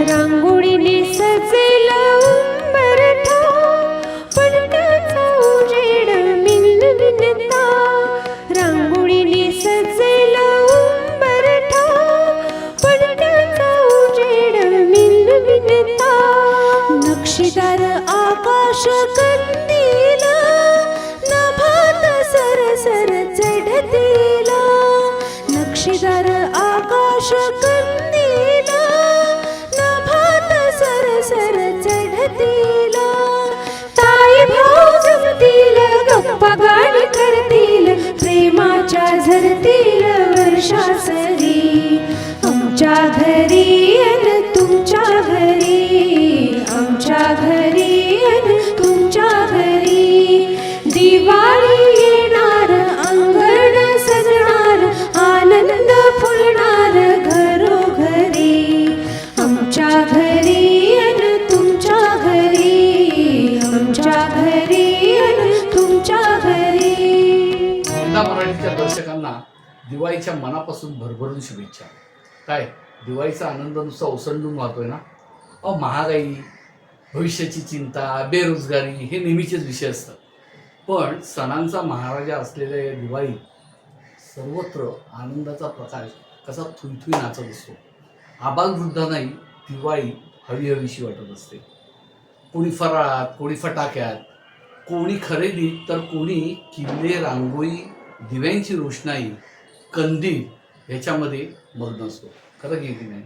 रांगोळीने सजेल प्रेमाच्या दिवाळीच्या मनापासून भरभरून शुभेच्छा. काय? दिवाळीचा आनंद नुसता ओसंडून वाहतोय ना? अ महागाई भविष्याची चिंता बेरोजगारी हे नेहमीचेच विषय असतात. पण सणांचा महाराजा असलेल्या या दिवाळी सर्वत्र आनंदाचा प्रकाश कसा थुईथुई नाचत असतो. आबालवृद्धांनाही दिवाळी हवी हवीशी वाटत असते. कोणी फराळात कोणी फटाक्यात कोणी खरेदी तर कोणी किल्ले रांगोळी दिव्यांची रोषणाई कंदील ह्याच्यामध्ये मग्न असतो. खरं की नाही?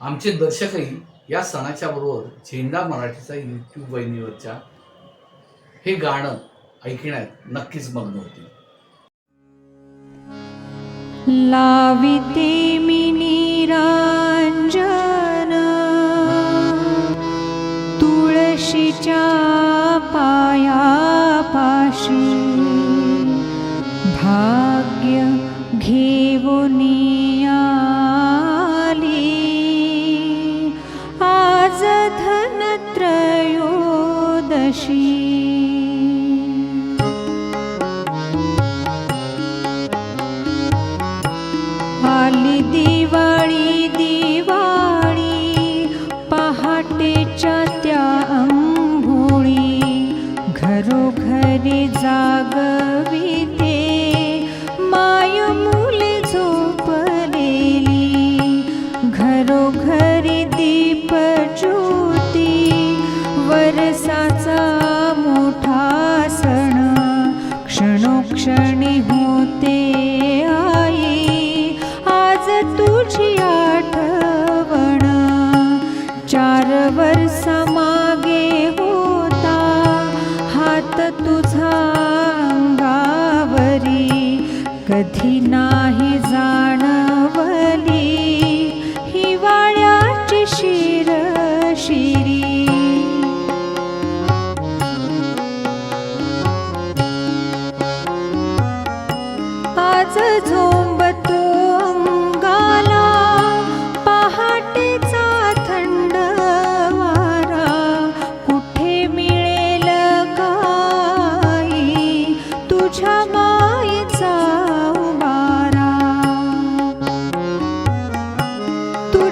आमचे दर्शकही या सणाच्या बरोबर झेंडा मराठीचा यूट्यूब वाहिनीवरच्या हे गाणं ऐकण्यात नक्कीच मग्न होतील. लाविते मी निरांजन. तुळशीच्या पायापाशी भा জীবনী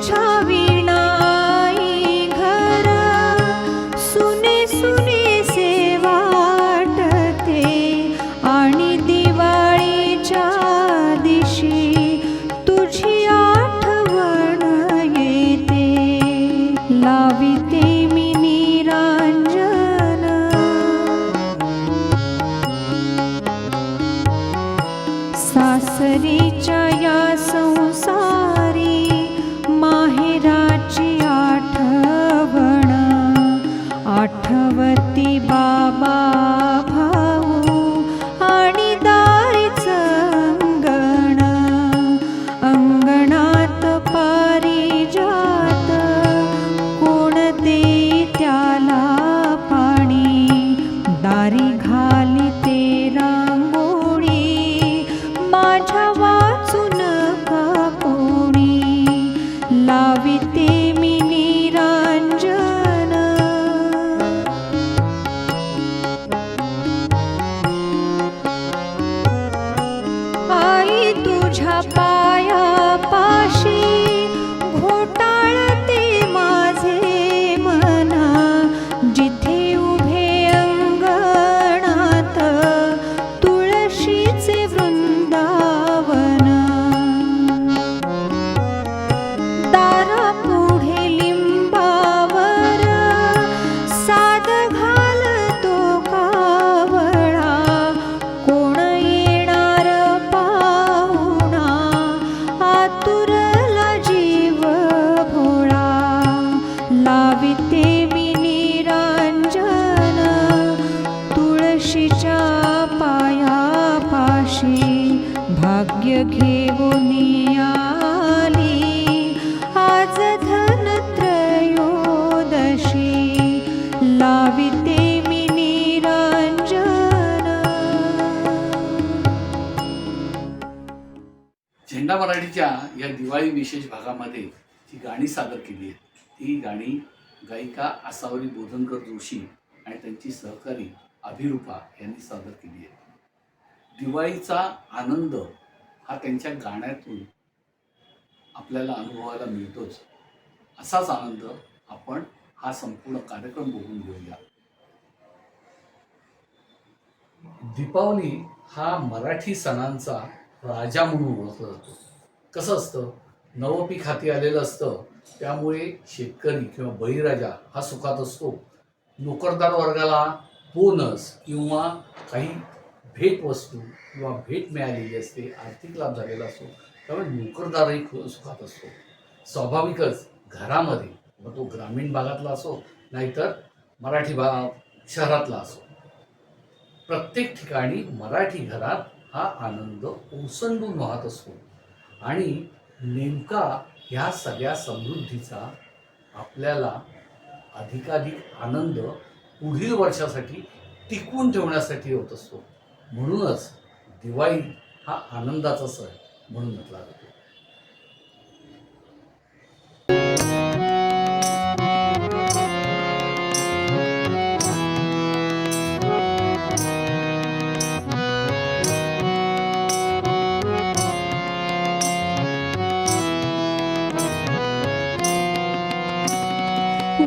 সবই झेंडा मराठीच्या या दिवाळी विशेष भागामध्ये जी गाणी सादर केली आहेत. ती गाणी गायिका आसावरी बोधनकर जोशी आणि त्यांची सहकारी अभिरूपा यांनी सादर केली आहे दिवाळीचा आनंद हा त्यांच्या गाण्यातून आपल्याला अनुभवायला मिळतोच. असाच आनंद आपण हा संपूर्ण कार्यक्रम बघून घेऊया. दीपावली हा मराठी सणांचा राजा म्हणून ओळखला जातो. कसं असतं? नवपीक हाती आलेलं असतं. त्यामुळे शेतकरी किंवा बळीराजा हा सुखात असतो. नोकरदार वर्गाला बोनस किंवा काही भेटवस्तू किंवा भेट मिळालेली असते आर्थिक लाभ झालेला असतो. त्यामुळे नोकरदारही सुखात असतो. स्वाभाविकच घरामध्ये मग तो ग्रामीण भागातला असो नाहीतर मराठी भाग शहरातला असो. प्रत्येक ठिकाणी मराठी घरात हा आनंद ओसंडून वाहत असतो. आणि नेमका ह्या सगळ्या समृद्धीचा आपल्याला अधिकाधिक आनंद पुढील वर्षासाठी टिकवून ठेवण्यासाठी होत असतो. म्हणूनच दिवाळी हा आनंदाचा सण म्हणून म्हटला जातो.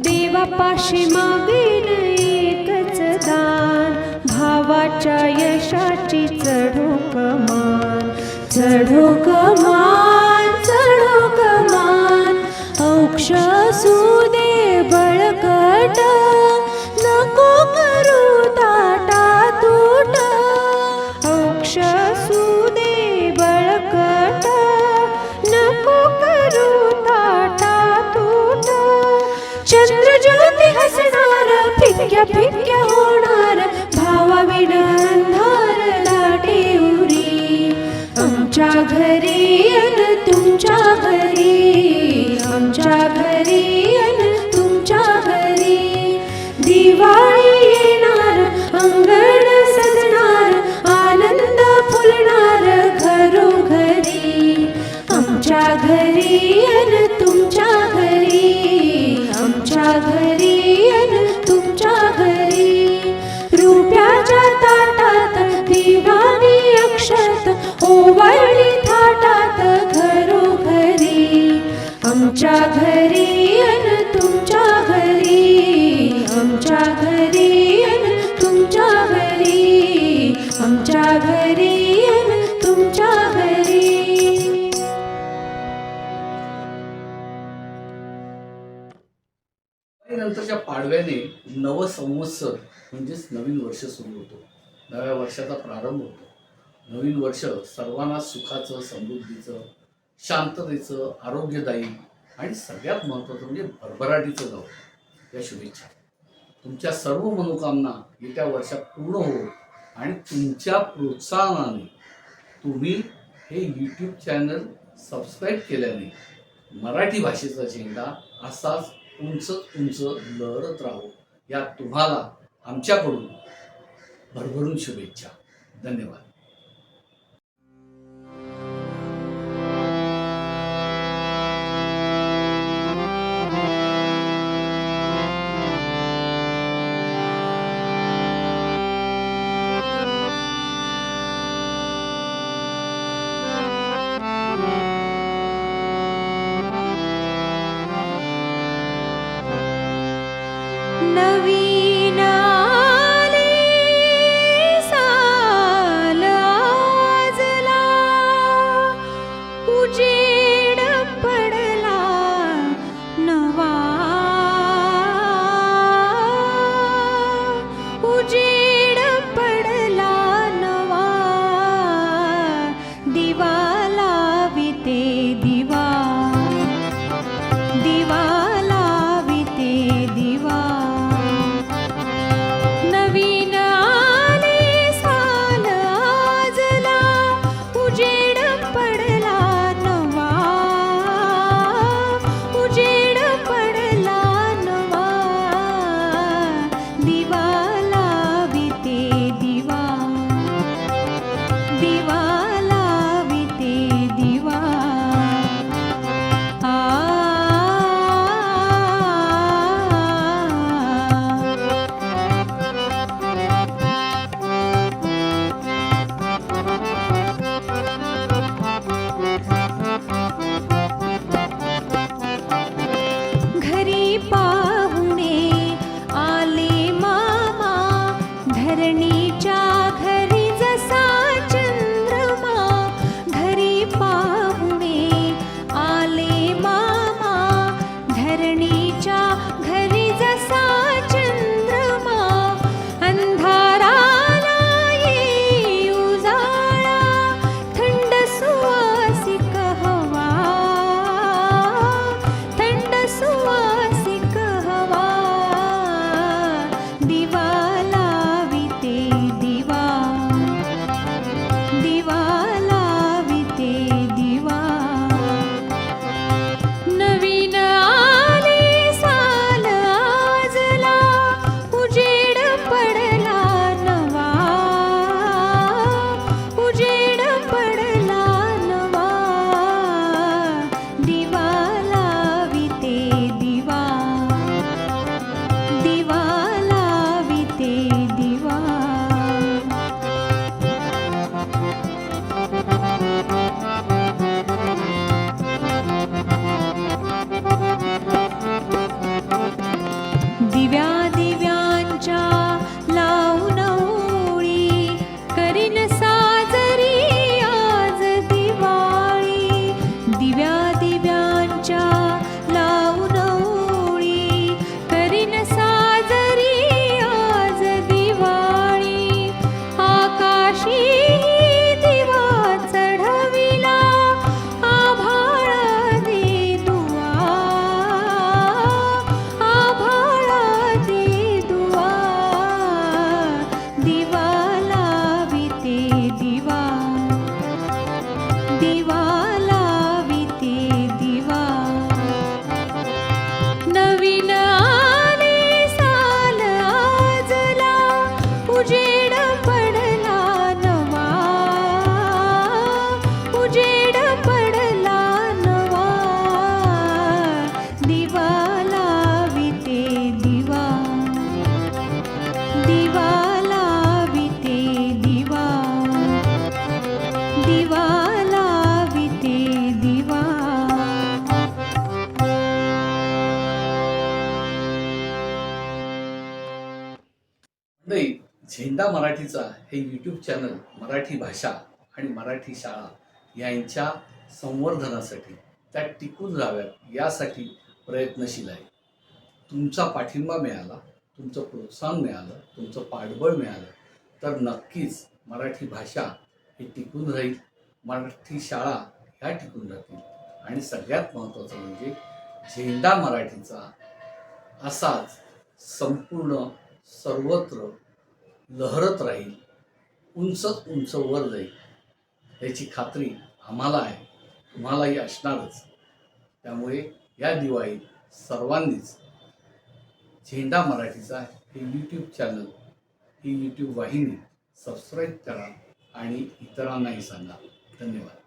देवापाशी मागेन एकच दान भावाच्या यशाची चढो कमान चढो कमान चढो कमान औक्ष सुदे बळकट चंद्र ज्योती हसणार फिक्या फिक्या होणार भावा विणार नवसंवत्सर म्हणजेच नवीन वर्ष सुरू होतो. नव्या वर्षाचा प्रारंभ होतो. नवीन वर्ष सर्वांना सुखाचं समृद्धीचं शांततेचं आरोग्यदायी आणि सगळ्यात महत्त्वाचं म्हणजे भरभराटीचं जाऊ या शुभेच्छा. तुमच्या सर्व मनोकामना येत्या वर्षात पूर्ण हो आणि तुमच्या प्रोत्साहनाने तुम्ही हे यूट्यूब चॅनल सबस्क्राईब केल्याने मराठी भाषेचा झेंडा असाच उंच उंच लहरत राहो. या तुम्हाला आमच्याकडून भरभरून शुभेच्छा. धन्यवाद. झेंडा हे यूट्यूब चॅनल मराठी भाषा आणि मराठी शाळा यांच्या संवर्धनासाठी त्या टिकून राहाव्यात यासाठी प्रयत्नशील आहे. तुमचा पाठिंबा मिळाला तुमचं प्रोत्साहन मिळालं तुमचं पाठबळ मिळालं तर नक्कीच मराठी भाषा ही टिकून राहील मराठी शाळा ह्या टिकून राहतील. आणि सगळ्यात महत्त्वाचं म्हणजे झेंडा मराठीचा असाच संपूर्ण सर्वत्र लहरत राहील उंच उंच वर जाईल. याची खात्री आम्हाला आहे. तुम्हालाही असणारच. त्यामुळे या दिवाळीत सर्वांनीच झेंडा मराठीचा हे यूट्यूब चॅनल ही यूट्यूब वाहिनी सबस्क्राईब करा आणि इतरांनाही सांगा. धन्यवाद.